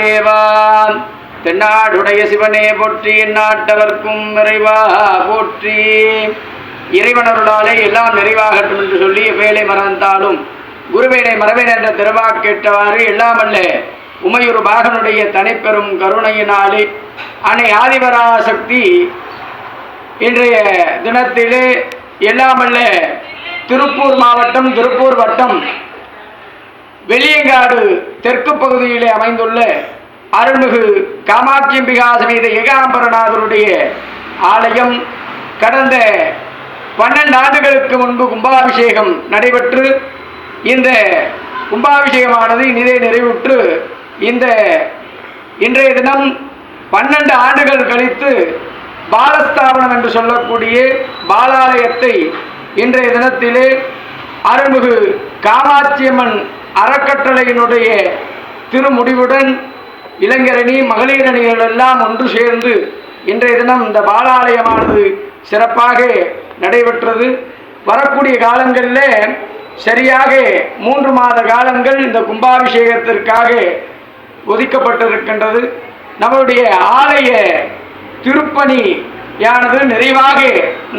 மகாதேவா தென்னாடுடைய சிவனே போற்றி எந்நாட்டவர்க்கும் நிறைவா போற்றி. இறைவனருளாலே எல்லாம் நிறைவாகட்டும் என்று சொல்லி வேலை மறந்தாலும் குருவேலை மறவேன் என்ற திருவா கேட்டவாறு எல்லாமல்ல உமையூர் பாகனுடைய தனிப்பெரும் கருணையினாலே அன்னை ஆதிபராசக்தி இன்றைய தினத்திலே எல்லாமல்ல திருப்பூர் மாவட்டம் திருப்பூர் வட்டம் வெளியங்காடு தெற்கு பகுதியிலே அமைந்துள்ள அருள்மிகு காமாட்சியம்பிகா சமேத ஏகாம்பரநாதருடைய ஆலயம் கடந்த பன்னெண்டு ஆண்டுகளுக்கு முன்பு கும்பாபிஷேகம் நடைபெற்று இந்த கும்பாபிஷேகமானது இனிதே நிறைவுற்று இந்த இன்றைய தினம் பன்னெண்டு ஆண்டுகள் கழித்து பாலஸ்தாபனம் என்று சொல்லக்கூடிய பாலாலயத்தை இன்றைய தினத்திலே அருள்மிகு காமாட்சியம்மன் அறக்கட்டளையினுடைய திருமுடிவுடன் இளைஞரணி மகளிரணி எல்லாம் ஒன்று சேர்ந்து இன்றைய தினம் இந்த பாலாலயமானது சிறப்பாக நடைபெற்றது. வரக்கூடிய காலங்களில் சரியாக மூன்று மாத காலங்கள் இந்த கும்பாபிஷேகத்திற்காக ஒதுக்கப்பட்டிருக்கின்றது. நம்மளுடைய ஆலய திருப்பணியானது நிறைவாக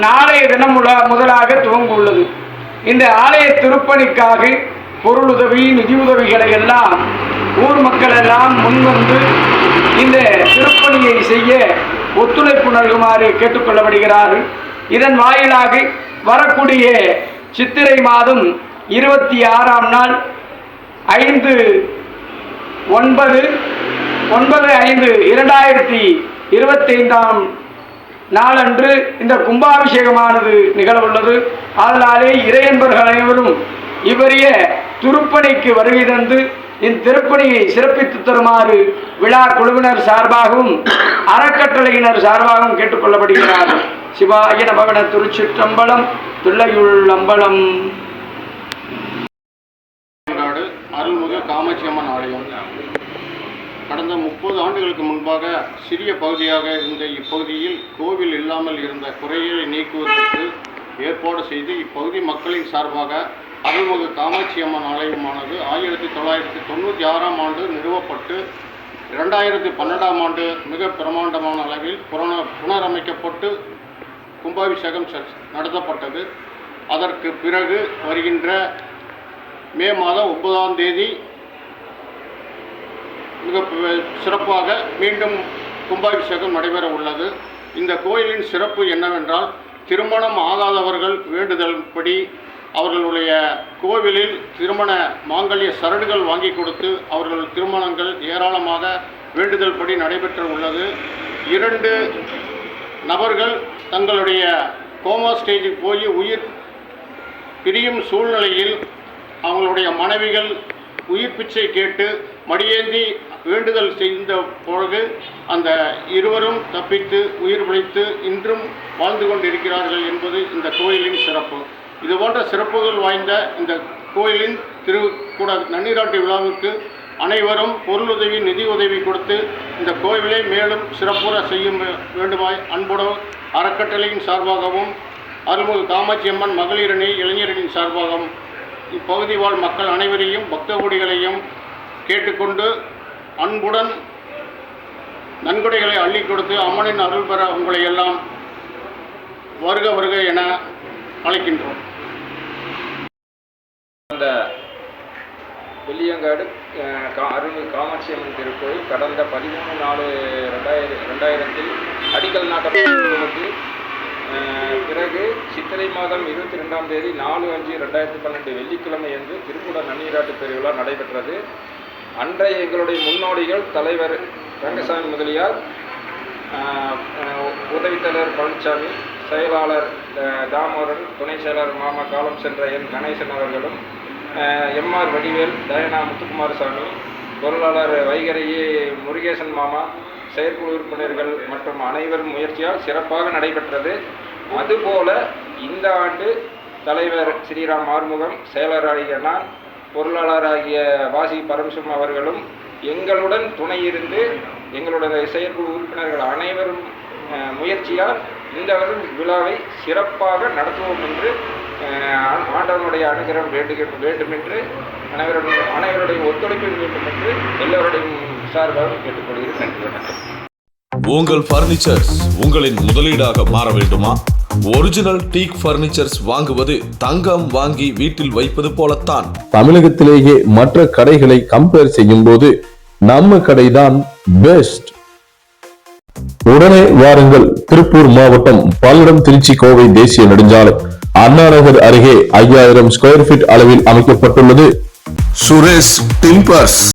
நாளைய தினம் முதலாக துவங்க உள்ளது இந்த ஆலய திருப்பணிக்காக பொருளுதவி நிதியுதவிகளை எல்லாம் ஊர் மக்கள் எல்லாம் முன்வந்து இந்த திருப்பணியை செய்ய ஒத்துழைப்பு நல்குமாறு கேட்டுக்கொள்ளப்படுகிறார்கள். இதன் வாயிலாக வரக்கூடிய சித்திரை மாதம் இருபத்தி ஆறாம் நாள் ஐந்து ஒன்பது ஒன்பது ஐந்து இரண்டாயிரத்தி இருபத்தைந்தாம் நாளன்று இந்த கும்பாபிஷேகமானது நிகழவுள்ளது. அதனாலே இறையன்பர்கள் அனைவரும் இவரிய திருப்பணிக்கு வருகை தந்து இந்த திருப்பணியை சிறப்பித்து தருமாறு விழா குழுவினர் சார்பாகவும் அறக்கட்டளையினர் சார்பாகவும் கேட்டுக்கொள்ளப்படுகிறார். சிவாய நபகன திருச்சிற்றம்பலம் துள்ளையுள் அம்பலம் நாடு அருள்மிகு காமாட்சி அம்மன் ஆலயம். கடந்த முப்பது ஆண்டுகளுக்கு முன்பாக சிறிய பகுதியாக இருந்த இப்பகுதியில் கோவில் இல்லாமல் இருந்த குறைகளை நீக்குவதற்கு ஏற்பாடு செய்து இப்பகுதி மக்களின் சார்பாக அருள்மிகு காமாட்சி அம்மன் ஆலயமானது ஆயிரத்தி தொள்ளாயிரத்தி தொண்ணூற்றி ஆறாம் ஆண்டு நிறுவப்பட்டு இரண்டாயிரத்தி பன்னெண்டாம் ஆண்டு மிக பிரமாண்டமான அளவில் புரண புனரமைக்கப்பட்டு கும்பாபிஷேகம் நடத்தப்பட்டது. அதற்கு பிறகு வருகின்ற மே மாதம் ஒன்பதாம் தேதி மிக சிறப்பாக மீண்டும் கும்பாபிஷேகம் நடைபெற உள்ளது. இந்த கோயிலின் சிறப்பு என்னவென்றால் திருமணம் ஆகாதவர்கள் வேண்டுதல்படி அவர்களுடைய கோவிலில் திருமண மாங்கல்ய சரடுகள் வாங்கி கொடுத்து அவர்கள் திருமணங்கள் ஏராளமாக வேண்டுதல் படி நடைபெற்று உள்ளது. இரண்டு நபர்கள் தங்களுடைய கோமா ஸ்டேஜுக்கு போய் உயிர் பிரியும் சூழ்நிலையில் அவங்களுடைய மனைவிகள் உயிர் பிச்சை கேட்டு மடியேந்தி வேண்டுதல் செய்த பிறகு அந்த இருவரும் தப்பித்து உயிர் பிழைத்து இன்றும் வாழ்ந்து கொண்டிருக்கிறார்கள் என்பது இந்த கோயிலின் சிறப்பு. இது போன்ற சிறப்புகள் வாய்ந்த இந்த கோயிலின் திருக்கூட நன்னீராட்டு விழாவுக்கு அனைவரும் பொருளுதவி நிதி உதவி கொடுத்து இந்த கோவிலை மேலும் சிறப்புற செய்யும் வேண்டுமாய் அன்புடன் அறக்கட்டளையின் சார்பாகவும் அருள்மிகு காமாட்சி அம்மன் மகளிரணி இளைஞரணியின் சார்பாகவும் இப்பகுதி வாழ் மக்கள் அனைவரையும் பக்தகுடிகளையும் கேட்டுக்கொண்டு அன்புடன் நன்கொடைகளை அள்ளி கொடுத்து அம்மனின் அருள் பெற உங்களை எல்லாம் வருக வருக என அழைக்கின்றோம். அந்த வெள்ளியங்காடு அருள்மிகு காமாட்சி அம்மன் திருக்கோயில் கடந்த பதிமூணு நாலு ரெண்டாயிரம் ரெண்டாயிரத்தில் அடிக்கல் நாட்டப்பட்டு பிறகு சித்திரை மாதம் இருபத்தி ரெண்டாம் தேதி நாலு அஞ்சு ரெண்டாயிரத்தி பன்னெண்டு வெள்ளிக்கிழமை அன்று திருக்குட நன்னீராட்டு பெருவிழா நடைபெற்றது. அன்றைய எங்களுடைய முன்னோடிகள் தலைவர் ரங்கசாமி முதலியார் ஆஹ், உதவித்தலைவர் பழனிசாமி செயலாளர் தாமோதரன் துணை செயலாளர் மாமா காலம் சென்ற என் கணேசன் அவர்களும் எம்ஆர் வடிவேல் தயனா முத்துக்குமாரசாமி பொருளாளர் வைகரையே முருகேசன் மாமா செயற்குழு உறுப்பினர்கள் மற்றும் அனைவரும் முயற்சியால் சிறப்பாக நடைபெற்றது. அதுபோல இந்த ஆண்டு தலைவர் ஸ்ரீராம் ஆறுமுகம் செயலராகிய நான் பொருளாளராகிய வாசி பரமசிவம் அவர்களும் எங்களுடன் துணை இருந்து எங்களுடைய செயற்குழு உறுப்பினர்கள் அனைவரும் முயற்சியால் இந்த விழாவை சிறப்பாக நடத்துவோம் என்று ஆண்டவனுடைய அனுகிரகம் வேண்டுக வேண்டும் என்று அனைவருடைய அனைவருடைய ஒத்துழைப்பு வேண்டும் என்று எல்லோருடையும் சார்பாக கேட்டுக்கொள்கிறேன். நன்றி வணக்கம் உங்கள் பர்னிச்சர்ஸ் உங்களின் முதலீடாக மாற வேண்டுமா? ஒரிஜினல் டீக் பர்னிச்சர்ஸ் வாங்குவது தங்கம் வாங்கி வீட்டில் வைப்பது போலத்தான். தமிழகத்திலேயே மற்ற கடைகளை கம்பேர் செய்யும் போது நம்ம கடைதான் பெஸ்ட் உடனே வாருங்கள். திருப்பூர் மாவட்டம் பல்லடம் திருச்சி கோவை தேசிய நெடுஞ்சாலை. அண்ணாநகர் அருகே ஐயாயிரம் ஸ்கொயர் ஃபீட் அளவில் அமைக்கப்பட்டுள்ளது. சுரேஷ் டிம்பர்ஸ்